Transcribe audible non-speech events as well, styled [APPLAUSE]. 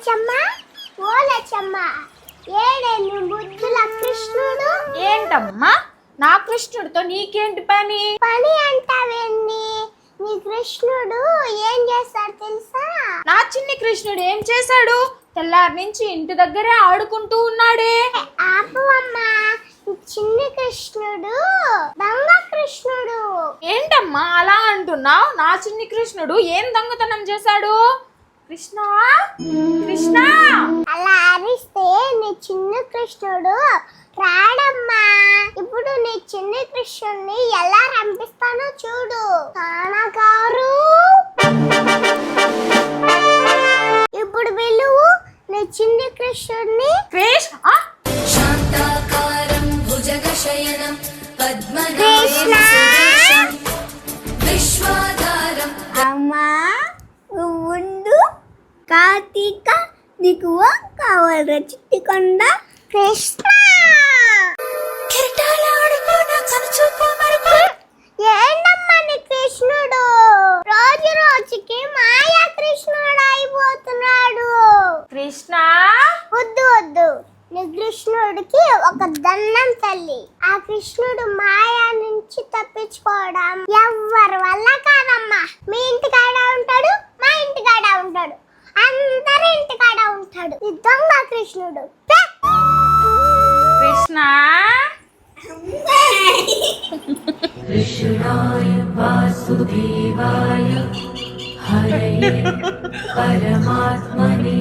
లచ్చమ్మ? ఓ లచ్చమ్మ ఏడే నీ బుద్ధుల కృష్ణుడు? ఏంటమ్మా? నా కృష్ణుడితో నీకేంటి పని? పని అంటావేంది నీ కృష్ణుడు ఏం చేస్తాడు తెలుసా? నా చిన్ని కృష్ణుడు ఏం చేశాడు? తెల్లారి నుంచి ఇంటి దగ్గరే ఆడుకుంటూ ఉన్నాడే. ఆపవమ్మా నీ చిన్ని కృష్ణుడు దొంగ కృష్ణుడు. ఏంటమ్మా అలా అంటున్నావు? నా చిన్ని కృష్ణుడు ఏం దొంగతనం చేశాడు? కృష్ణ? కృష్ణ? అలా అరిస్తే నీ చిన్న కృష్ణుడు రాడమ్మా. ఇప్పుడు నీ చిన్న కృష్ణుడిని ఎలా రంపిస్తానో చూడు. నాన్నగారు. ఇప్పుడు పిలువు నీ చిన్న కృష్ణుడిని క్రిష్ కార్తీక నీకు కావాలి? చిట్టికొండ? కృష్ణ! ఏంటమ్మా నీ కృష్ణుడు? రోజు రోజుకి మాయా కృష్ణుడు అయిపోతున్నాడు. కృష్ణ! వద్దు వద్దు. నీ కృష్ణుడికి ఒక దండం తల్లి. ఆ కృష్ణుడు మాయా నుంచి తప్పించుకోవడం ఎవ్వరి వల్ల కాదమ్మా? మీ ఇంటికాడ చేశాడు దొంగ కృష్ణుడు. కృష్ణ? కృష్ణాయ వాసుదేవాయ హరే [LAUGHS] పరమాత్మనే.